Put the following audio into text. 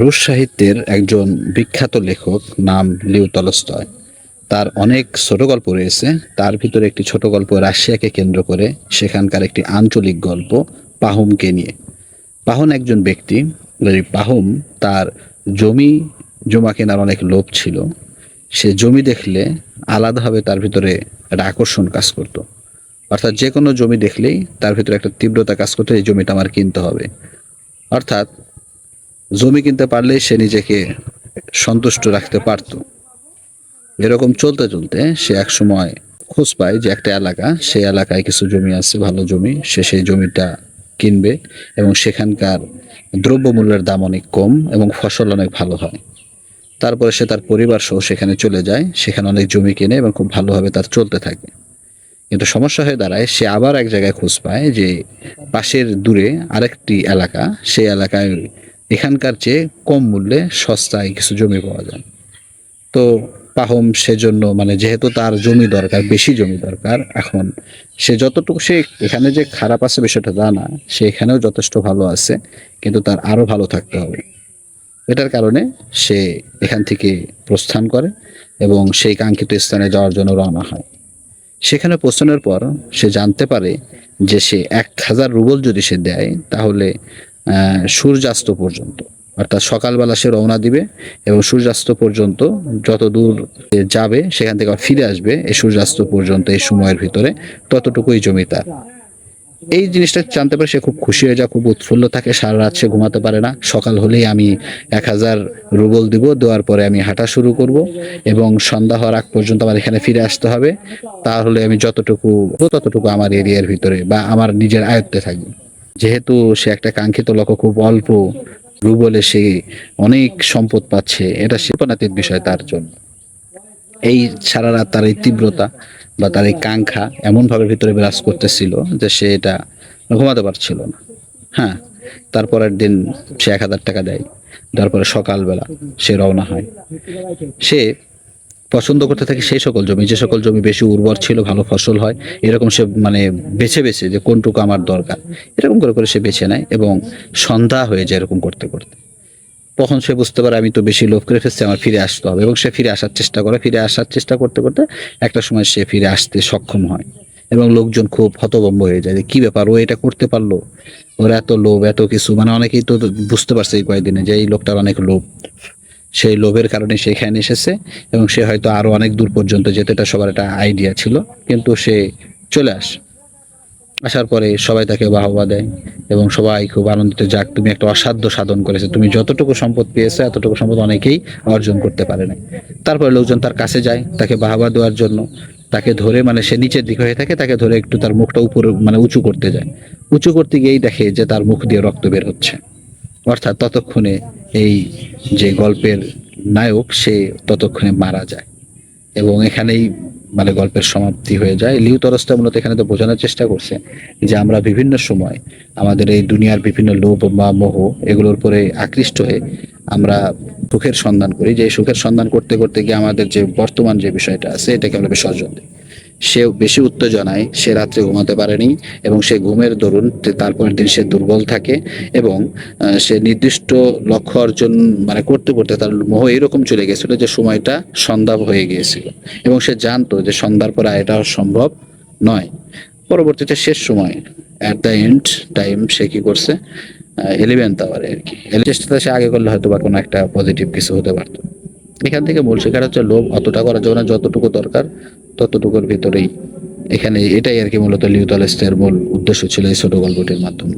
রুশ সাহিত্যের একজন বিখ্যাত লেখক নাম লিউ তলস্তয় তার অনেক ছোট গল্প রয়েছে। তার ভিতরে একটি ছোট গল্প রাশিয়াকে কেন্দ্র করে, সেখানকার একটি আঞ্চলিক গল্প পাহুমকে নিয়ে। পাহুন একজন ব্যক্তি পাহুম তার জমি জমা কেনার অনেক লোভ ছিল। সে জমি দেখলে আলাদাভাবে তার ভিতরে একটা আকর্ষণ কাজ করতো। অর্থাৎ যে কোনো জমি দেখলেই তার ভিতরে একটা তীব্রতা কাজ করতো, এই জমিটা আমার কিনতে হবে। অর্থাৎ জমি কিনতে পারলেই সে নিজেকে সন্তুষ্ট রাখতে পারত। এরকম চলতে চলতে সে এক সময় খোঁজ পায় যে একটা এলাকা, সেই এলাকায় কিছু জমি আছে, ভালো জমি, সে সেই জমিটা কিনবে এবং সেখানকার দ্রব্যমূল্যের দাম অনেক কম এবং ফসল অনেক ভালো হয়। তারপরে সে তার পরিবার সহ সেখানে চলে যায়, সেখানে অনেক জমি কিনে এবং খুব ভালোভাবে তার চলতে থাকে। কিন্তু সমস্যা হয়ে দাঁড়ায়, সে আবার এক জায়গায় খোঁজ পায় যে পাশের দূরে আরেকটি এলাকা, সেই এলাকায় এখানকার চেয়ে কম মূল্যে সস্তায় কিছু জমি পাওয়া যায়। তো পাহম সেজন্য মানে যেহেতু তার জমি দরকার, বেশি জমি দরকার, এখন সে যতটুকু সে এখানে যে খারাপ আছে বিষয়টা তা না, সে এখানেও যথেষ্ট ভালো আছে, কিন্তু তার আরও ভালো থাকতে হবে। এটার কারণে সে এখান থেকে প্রস্থান করে এবং সেই কাঙ্ক্ষিত স্থানে যাওয়ার জন্য রওনা হয়। সেখানে পৌঁছানোর পর সে জানতে পারে যে সে এক হাজার রুবল যদি সে দেয়, তাহলে সূর্যাস্ত পর্যন্ত, অর্থাৎ সকালবেলা সে রওনা দিবে এবং সূর্যাস্ত পর্যন্ত যত দূর যাবে, সেখান থেকে ফিরে আসবে এই সূর্যাস্ত পর্যন্ত, এই সময়ের ভিতরে। ততটুকুই জমি তার। এই জিনিসটা জানতে পারে সে খুব খুশি হয়ে যায়, খুব উৎফুল্ল থাকে, সারা রাত সে ঘুমাতে পারে না। সকাল হলেই আমি এক হাজার রুবল দিব, দেওয়ার পরে আমি হাঁটা শুরু করব এবং সন্ধ্যা হওয়ার আগ পর্যন্ত আমার এখানে ফিরে আসতে হবে। তাহলে আমি যতটুকু, ততটুকু আমার এরিয়ার ভিতরে বা আমার নিজের আয়ত্তে থাকবে যেহেতু সে একটা কাঙ্ক্ষিত লক্ষ্য খুব অল্প, রুবলে সে অনেক সম্পদ পাচ্ছে, এটা শিল্পনাতির বিষয় তার জন্য। এই সারা রাত তার এই তীব্রতা বা তার এই কাঙ্ক্ষা এমনভাবে ভিতরে বিরাজ করতেছিল যে সে এটা ঘুমাতে পারছিল না। হ্যাঁ তারপরের দিন সে এক হাজার টাকা দেয় তারপরে সকালবেলা সে রওনা হয়। সে পছন্দ করতে থাকে সেই সকল জমি। যে সকল জমি বেশি উর্বর ছিল, ভালো ফসল হয়, এরকম সে মানে বেছে বেছে যে কোনটুকু আমার দরকার, এরকম করে করে সে বেছে নেয় এবং সন্ধ্যা হয়ে যায় এরকম করতে করতে। তখন সে বুঝতে পারে আমি তো বেশি লোভ করে ফেলছি, আমার ফিরে আসতে হবে এবং সে ফিরে আসার চেষ্টা করে। ফিরে আসার চেষ্টা করতে করতে একটা সময় সে ফিরে আসতে সক্ষম হয় এবং লোকজন খুব হতভম্ব হয়ে যায় যে, কি ব্যাপার? ও এটা করতে পারল? ওর এত লোভ, এত কিছু? মানে অনেকেই তো বুঝতে পারছে এই কয়েকদিনে যে, এই লোকটার অনেক লোভ। সেই লোভের কারণে সে এখানে এসেছে এবং সে হয়তো আরও অনেক দূর পর্যন্ত যেতে, এটা সবার একটা আইডিয়া ছিল, কিন্তু সে চলে আসে। আসার পরে সবাই তাকে বাহবা দেয় এবং সবাই খুব আনন্দিত, যাক, তুমি একটা অসাধ্য সাধন করেছ। তুমি যতটুকু সম্পদ পেয়েছ, এতটুকু সম্পদ অনেকেই অর্জন করতে পারে না তারপরে লোকজন তার কাছে যায় তাকে বাহবা দেওয়ার জন্য। তাকে ধরে মানে সে নিচের দিকে হয়ে থাকে, তাকে ধরে একটু তার মুখটা উপরে মানে উঁচু করতে যায়। উঁচু করতে গিয়েই দেখে যে তার মুখ দিয়ে রক্ত বের হচ্ছে। অর্থাৎ ততক্ষণে এই যে গল্পের নায়ক, সে ততক্ষণে মারা যায়। এবং এখানেই মানে গল্পের সমাপ্তি হয়ে যায়। লিউ তরস্তা মূলত এখানে তো বোঝানোর চেষ্টা করছে যে আমরা বিভিন্ন সময় আমাদের এই দুনিয়ার বিভিন্ন লোভ বা মোহ এগুলোর উপরে আকৃষ্ট হয়ে আমরা সুখের সন্ধান করি। যে সুখের সন্ধান করতে করতে গিয়ে আমাদের যে বর্তমান যে বিষয়টা আছে, এটাকে আমরা বিসর্জন দিই। সে বেশি উত্তেজনায় সে রাত্রে ঘুমাতে পারেনি এবং সে ঘুমের দরুন তারপরের দিন সে দুর্বল থাকে এবং সে নির্দিষ্ট লক্ষ্য অর্জন মানে করতে করতে তার মোহ এরকম চলে গেছিল যে সময়টা সন্ধ্যা হয়ে গিয়েছিল এবং সে জানতো যে সন্ধ্যার পরে এটা সম্ভব নয়। পরবর্তীতে শেষ সময় অ্যাট দ্য এন্ড টাইম সে কি করছে? এলিভেন্থ আওয়ারে আর কি। চেষ্টাটা সে আগে করলে হয়তো বা কোনো একটা পজিটিভ কিছু হতে পারতো। এখান থেকে মূল শিকার হচ্ছে লোভ অতটা করা যাবে না, যতটুকু দরকার ততটুকুর ভিতরেই। এখানে এটাই আর কি মূলত লিউতলেস্টের মূল উদ্দেশ্য ছিল এই ছোট গল্পটির মাধ্যমে